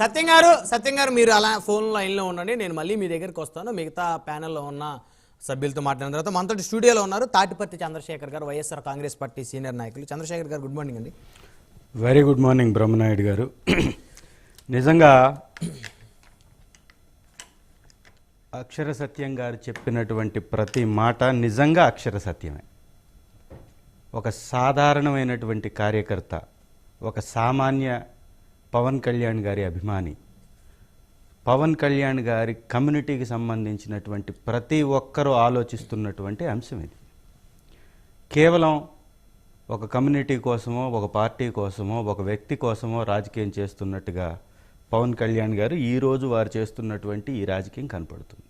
సత్యం గారు సత్యం గారు మీరు అలా ఫోన్ లైన్లో ఉండండి నేను మళ్ళీ మీ దగ్గరికి వస్తాను. మిగతా ప్యానెల్లో ఉన్న సభ్యులతో మాట్లాడిన తర్వాత మనతో స్టూడియోలో ఉన్నారు తాటిపత్తి చంద్రశేఖర్ గారు వైఎస్ఆర్ కాంగ్రెస్ పార్టీ సీనియర్ నాయకులు. చంద్రశేఖర్ గారు గుడ్ మార్నింగ్ అండి. వెరీ గుడ్ మార్నింగ్ బ్రహ్మనాయుడు గారు. నిజంగా అక్షర సత్యం గారు చెప్పినటువంటి ప్రతి మాట నిజంగా అక్షర సత్యమే. ఒక సాధారణమైనటువంటి కార్యకర్త ఒక సామాన్య పవన్ కళ్యాణ్ గారి అభిమాని. పవన్ కళ్యాణ్ గారి కమ్యూనిటీకి సంబంధించినటువంటి ప్రతి ఒక్కరూ ఆలోచిస్తున్నటువంటి అంశం ఇది. కేవలం ఒక కమ్యూనిటీ కోసమో ఒక పార్టీ కోసమో ఒక వ్యక్తి కోసమో రాజకీయం చేస్తున్నట్టుగా పవన్ కళ్యాణ్ గారు ఈరోజు వారు చేస్తున్నటువంటి ఈ రాజకీయం కనపడుతుంది.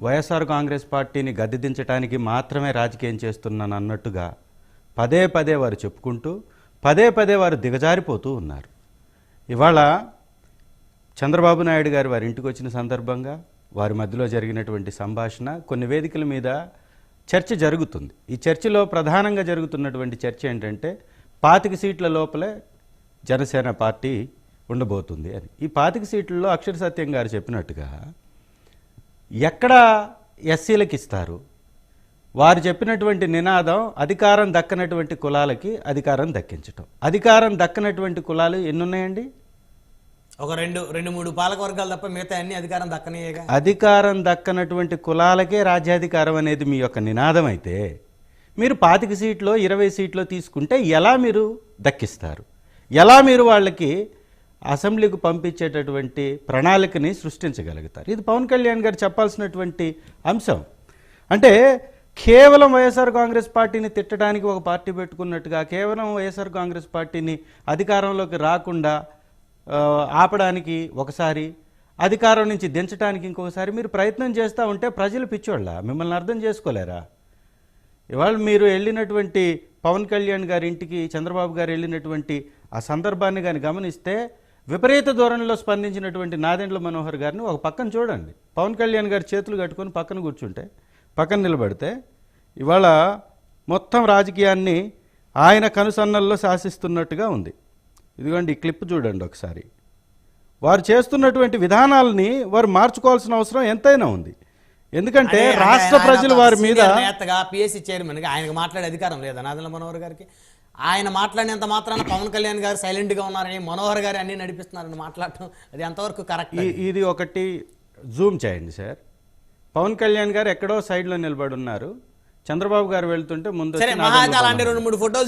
వైఎస్ఆర్ కాంగ్రెస్ పార్టీని గద్దెదించడానికి మాత్రమే రాజకీయం చేస్తున్నాను అన్నట్టుగా పదే పదే వారు చెప్పుకుంటూ పదే పదే వారు దిగజారిపోతూ ఉన్నారు. ఇవాళ చంద్రబాబు నాయుడు గారు వారి ఇంటికి వచ్చిన సందర్భంగా వారి మధ్యలో జరిగినటువంటి సంభాషణ కొన్ని వేదికల మీద చర్చ జరుగుతుంది. ఈ చర్చలో ప్రధానంగా జరుగుతున్నటువంటి చర్చ ఏంటంటే పాతిక సీట్ల లోపలే జనసేన పార్టీ ఉండబోతుంది అని. ఈ పాతిక సీట్లలో అక్షర సత్యం గారు చెప్పినట్టుగా ఎక్కడ ఎస్సీలకు ఇస్తారు? వారు చెప్పినటువంటి నినాదం అధికారం దక్కనటువంటి కులాలకి అధికారం దక్కించటం. అధికారం దక్కనటువంటి కులాలు ఎన్ని ఉన్నాయండి ఒక రెండు రెండు మూడు పాలక వర్గాలు తప్ప మిగతా అన్ని అధికారం దక్కనియేగా? అధికారం దక్కనటువంటి కులాలకే రాజ్యాధికారం అనేది మీ యొక్క నినాదం అయితే మీరు పాతిక సీట్లో ఇరవై సీట్లో తీసుకుంటే ఎలా మీరు దక్కిస్తారు? ఎలా మీరు వాళ్ళకి అసెంబ్లీకి పంపించేటటువంటి ప్రణాళికని సృష్టించగలుగుతారు? ఇది పవన్ కళ్యాణ్ గారు చెప్పాల్సినటువంటి అంశం. అంటే కేవలం వైఎస్ఆర్ కాంగ్రెస్ పార్టీని తిట్టడానికి ఒక పార్టీ పెట్టుకున్నట్టుగా కేవలం వైఎస్ఆర్ కాంగ్రెస్ పార్టీని అధికారంలోకి రాకుండా ఆపడానికి ఒకసారి అధికారం నుంచి దించడానికి ఇంకొకసారి మీరు ప్రయత్నం చేస్తూ ఉంటే ప్రజలు పిచ్చోళ్ళ? మిమ్మల్ని అర్థం చేసుకోలేరా? ఇవాళ మీరు వెళ్ళినటువంటి పవన్ కళ్యాణ్ గారి ఇంటికి చంద్రబాబు గారు వెళ్ళినటువంటి ఆ సందర్భాన్ని కానీ గమనిస్తే విపరీత ధోరణిలో స్పందించినటువంటి నాదెండ్ల మనోహర్ గారిని ఒక పక్కన చూడండి. పవన్ కళ్యాణ్ గారి చేతులు కట్టుకొని పక్కన కూర్చుంటే పక్కన నిలబడితే ఇవాళ మొత్తం రాజకీయాన్ని ఆయన కనుసన్నల్లో శాసిస్తున్నట్టుగా ఉంది. ఇదిగోండి ఈ క్లిప్ చూడండి ఒకసారి. వారు చేస్తున్నటువంటి విధానాలని వారు మార్చుకోవాల్సిన అవసరం ఎంతైనా ఉంది. ఎందుకంటే రాష్ట్ర ప్రజలు వారి మీద నేతగా పిఎస్సి చైర్మన్గా ఆయనకు మాట్లాడే అధికారం లేదా. నాదెండ్ల మనోహర్ గారికి. ఆయన మాట్లాడినంత మాత్రాన పవన్ కళ్యాణ్ గారు సైలెంట్గా ఉన్నారని మనోహర్ గారు అన్ని నడిపిస్తున్నారని మాట్లాడటం అది ఎంతవరకు కరెక్ట్ ఇది ఒకటి జూమ్ చేయండి సార్. పవన్ కళ్యాణ్ గారు ఎక్కడో సైడ్లో నిలబడి ఉన్నారు. చంద్రబాబు గారు వెళ్తుంటే ముందు సరే. రెండు మూడు ఫోటోలు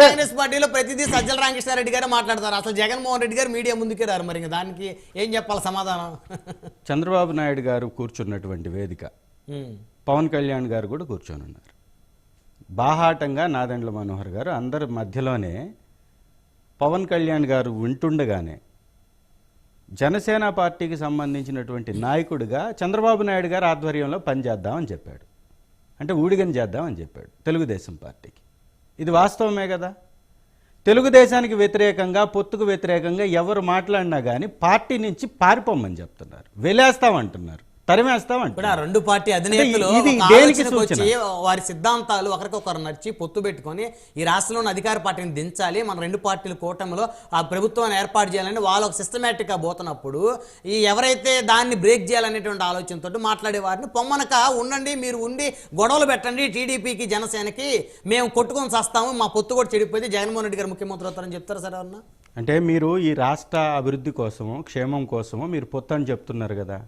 కాంగ్రెస్ పార్టీలో ప్రతిదీ సజ్జల రామకృష్ణారెడ్డి గారే మాట్లాడతారు. అసలు జగన్మోహన్ రెడ్డి గారు మీడియా ముందుకే రారు మరి దానికి ఏం చెప్పాలి సమాధానం? చంద్రబాబు నాయుడు గారు కూర్చున్నటువంటి వేదిక. పవన్ కళ్యాణ్ గారు కూడా కూర్చొని ఉన్నారు. బాహాటంగా నాదెండ్ల మనోహర్ గారు అందరి మధ్యలోనే పవన్ కళ్యాణ్ గారు వింటుండగానే జనసేన పార్టీకి సంబంధించినటువంటి నాయకుడిగా చంద్రబాబు నాయుడు గారు ఆధ్వర్యంలో పనిచేద్దామని చెప్పాడు. అంటే ఊడిగని చేద్దామని చెప్పాడు తెలుగుదేశం పార్టీకి. ఇది వాస్తవమే కదా? తెలుగుదేశానికి వ్యతిరేకంగా పొత్తుకు వ్యతిరేకంగా ఎవరు మాట్లాడినా కానీ పార్టీ నుంచి పారిపోమని చెప్తున్నారు. వెళ్ళేస్తామంటున్నారు తరిమేస్తామంటున్నారు ఇప్పుడు ఆ రెండు పార్టీ అధినేతలు వారి సిద్ధాంతాలు ఒకరికొకరు నచ్చి పొత్తు పెట్టుకొని ఈ రాష్ట్రంలోని అధికార పార్టీని దించాలి మన రెండు పార్టీల కూటమిలో ఆ ప్రభుత్వాన్ని ఏర్పాటు చేయాలని వాళ్ళు ఒక సిస్టమేటిక్గా పోతున్నప్పుడు ఈ ఎవరైతే దాన్ని బ్రేక్ చేయాలనేటువంటి ఆలోచనతో మాట్లాడే వారిని పొమ్మనక ఉండండి మీరు ఉండి గొడవలు పెట్టండి టీడీపీకి జనసేనకి మేము కొట్టుకొని చేస్తాము మా పొత్తు కూడా చెడిపోతే జగన్మోహన్ రెడ్డి గారు ముఖ్యమంత్రి అవుతారని చెప్తారా సార్ ఎవరన్నా అంటే మీరు ఈ రాష్ట్ర అభివృద్ధి కోసమో క్షేమం కోసమో మీరు పొత్తు అని చెప్తున్నారు కదా.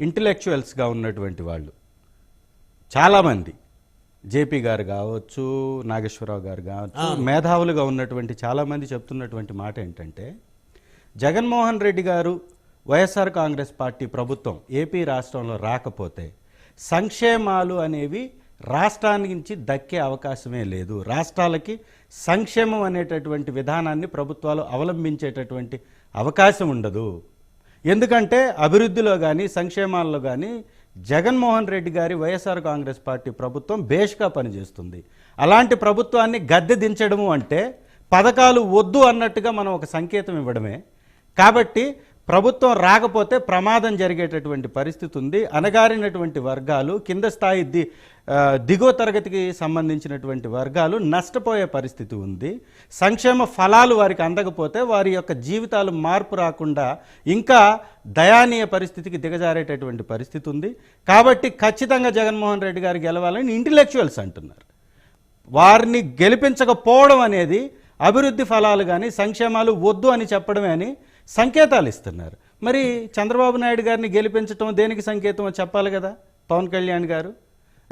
ఇంటలెక్చువల్స్గా ఉన్నటువంటి వాళ్ళు. చాలామంది. జేపీ గారు కావచ్చు నాగేశ్వరరావు గారు కావచ్చు మేధావులుగా ఉన్నటువంటి చాలామంది చెప్తున్నటువంటి మాట ఏంటంటే జగన్మోహన్ రెడ్డి గారు వైఎస్ఆర్ కాంగ్రెస్ పార్టీ ప్రభుత్వం ఏపీ రాష్ట్రంలో రాకపోతే సంక్షేమాలు అనేవి రాష్ట్రానికి నుంచి దక్కే అవకాశమే లేదు. రాష్ట్రాలకి సంక్షేమం అనేటటువంటి విధానాన్ని ప్రభుత్వాలు అవలంబించేటటువంటి అవకాశం ఉండదు. ఎందుకంటే అభివృద్ధిలో కానీ సంక్షేమాల్లో కానీ జగన్మోహన్ రెడ్డి గారి వైఎస్ఆర్ కాంగ్రెస్ పార్టీ ప్రభుత్వం బేష్గా పనిచేస్తుంది. అలాంటి ప్రభుత్వాన్ని గద్దె దించడము అంటే పథకాలు వద్దు అన్నట్టుగా మనం ఒక సంకేతం ఇవ్వడమే. కాబట్టి ప్రభుత్వం రాకపోతే ప్రమాదం జరిగేటటువంటి పరిస్థితి ఉంది. అనగారినటువంటి వర్గాలు కింద స్థాయి ది దిగువ తరగతికి సంబంధించినటువంటి వర్గాలు నష్టపోయే పరిస్థితి ఉంది. సంక్షేమ ఫలాలు వారికి అందకపోతే వారి యొక్క జీవితాలు మార్పు రాకుండా ఇంకా దయానీయ పరిస్థితికి దిగజారేటటువంటి పరిస్థితి ఉంది. కాబట్టి ఖచ్చితంగా జగన్మోహన్ రెడ్డి గారు గెలవాలని ఇంటలెక్చువల్స్ అంటున్నారు. వారిని గెలిపించకపోవడం అనేది అభివృద్ధి ఫలాలు కానీ సంక్షేమాలు వద్దు అని చెప్పడమే అని సంకేతాలు ఇస్తున్నారు. మరి చంద్రబాబు నాయుడు గారిని గెలిపించటం దేనికి సంకేతం చెప్పాలి కదా? పవన్ కళ్యాణ్ గారు.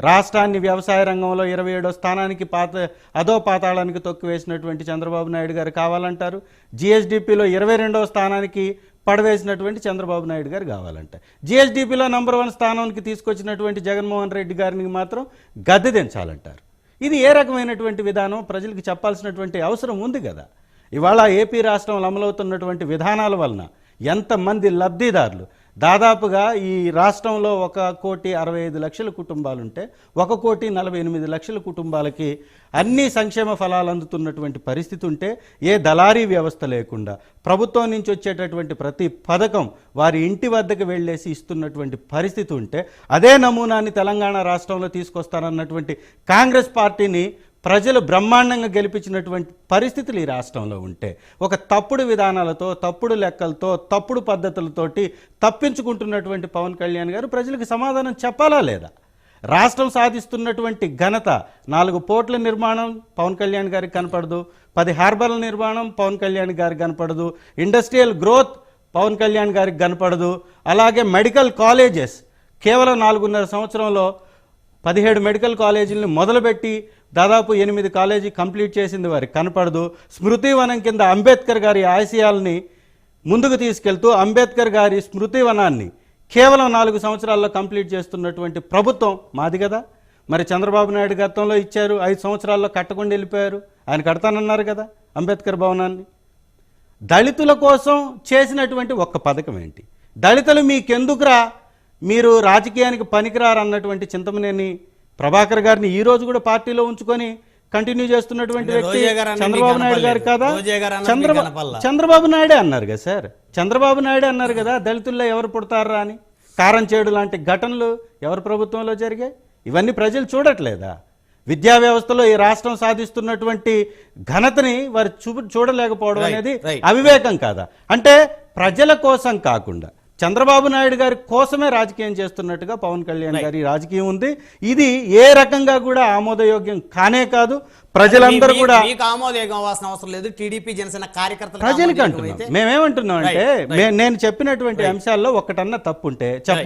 రాష్ట్రాన్ని వ్యవసాయ రంగంలో ఇరవై ఏడో స్థానానికి పాత అదో పాతాళానికి తొక్కివేసినటువంటి చంద్రబాబు నాయుడు గారు కావాలంటారు. జిఎస్డిపిలో ఇరవై రెండవ స్థానానికి పడవేసినటువంటి చంద్రబాబు నాయుడు గారు కావాలంట. జిఎస్డిపిలో నంబర్ వన్ స్థానానికి తీసుకొచ్చినటువంటి జగన్మోహన్ రెడ్డి గారిని మాత్రం గద్దె దించాలంటారు. ఇది ఏ రకమైనటువంటి విధానం? ప్రజలకు చెప్పాల్సినటువంటి అవసరం ఉంది కదా. ఇవాళ ఏపీ రాష్ట్రంలో అమలవుతున్నటువంటి విధానాల వలన ఎంతమంది లబ్ధిదారులు? దాదాపుగా ఈ రాష్ట్రంలో ఒక కోటి అరవై ఐదు లక్షల కుటుంబాలుంటే ఒక కోటి నలభై ఎనిమిది లక్షల కుటుంబాలకి అన్ని సంక్షేమ ఫలాలు అందుతున్నటువంటి పరిస్థితి ఉంటే ఏ దళారీ వ్యవస్థ లేకుండా ప్రభుత్వం నుంచి వచ్చేటటువంటి ప్రతి పథకం వారి ఇంటి వద్దకు వెళ్ళేసి ఇస్తున్నటువంటి పరిస్థితి ఉంటే అదే నమూనాన్ని తెలంగాణ రాష్ట్రంలో తీసుకొస్తానన్నటువంటి కాంగ్రెస్ పార్టీని ప్రజలు బ్రహ్మాండంగా గెలిపించినటువంటి పరిస్థితులు ఈ రాష్ట్రంలో ఉంటే ఒక తప్పుడు విధానాలతో తప్పుడు లెక్కలతో తప్పుడు పద్ధతులతోటి తప్పించుకుంటున్నటువంటి పవన్ కళ్యాణ్ గారు ప్రజలకు సమాధానం చెప్పాలా లేదా? రాష్ట్రం సాధిస్తున్నటువంటి ఘనత నాలుగు పోర్ట్ల నిర్మాణం పవన్ కళ్యాణ్ గారికి కనపడదు పది హార్బర్ల నిర్మాణం పవన్ కళ్యాణ్ గారికి కనపడదు ఇండస్ట్రియల్ గ్రోత్ పవన్ కళ్యాణ్ గారికి కనపడదు అలాగే మెడికల్ కాలేజెస్ కేవలం నాలుగున్నర సంవత్సరంలో పదిహేడు మెడికల్ కాలేజీలను మొదలుపెట్టి దాదాపు ఎనిమిది కాలేజీ కంప్లీట్ చేసింది వారికి కనపడదు. స్మృతివనం కింద అంబేద్కర్ గారి ఆశయాల్ని ముందుకు తీసుకెళ్తూ అంబేద్కర్ గారి స్మృతివనాన్ని కేవలం నాలుగు సంవత్సరాల్లో కంప్లీట్ చేస్తున్నటువంటి ప్రభుత్వం మాది కదా. మరి చంద్రబాబు నాయుడు గతంలో ఇచ్చారు ఐదు సంవత్సరాల్లో కట్టకుండా వెళ్ళిపోయారు. ఆయన కడతానన్నారు కదా అంబేద్కర్ భవనాన్ని. దళితుల కోసం చేసినటువంటి ఒక్క పథకం ఏంటి? దళితులు మీకెందుకురా మీరు రాజకీయానికి పనికిరారు అన్నటువంటి చింతమనేని ప్రభాకర్ గారిని ఈ రోజు కూడా పార్టీలో ఉంచుకొని కంటిన్యూ చేస్తున్నటువంటి వ్యక్తి చంద్రబాబు నాయుడు గారు. కదా చంద్రబాబు. చంద్రబాబు నాయుడే అన్నారు కదా సార్ చంద్రబాబు నాయుడే అన్నారు కదా దళితుల్లో ఎవరు పుడతారా అని కారం చేడు లాంటి ఘటనలు ఎవరి ప్రభుత్వంలో జరిగాయి ఇవన్నీ ప్రజలు చూడట్లేదా విద్యా వ్యవస్థలో ఈ రాష్ట్రం సాధిస్తున్నటువంటి ఘనతని వారు చూ చూడలేకపోవడం అనేది. అవివేకం కాదా అంటే ప్రజల కోసం కాకుండా చంద్రబాబు నాయుడు గారి కోసమే రాజకీయం చేస్తున్నట్టుగా పవన్ కళ్యాణ్ గారి రాజకీయం ఉంది. ఇది ఏ రకంగా కూడా ఆమోదయోగ్యం కానే కాదు. ప్రజలందరూ కూడా మీకు ఆమోదయోగం అవ్వాల్సిన అవసరం లేదు. టీడీపీ జనసేన కార్యకర్తలు ప్రజలకి అంటున్నాం మేమేమంటున్నాం అంటే నేను చెప్పినటువంటి అంశాల్లో ఒకటన్నా తప్పు ఉంటే చెప్ప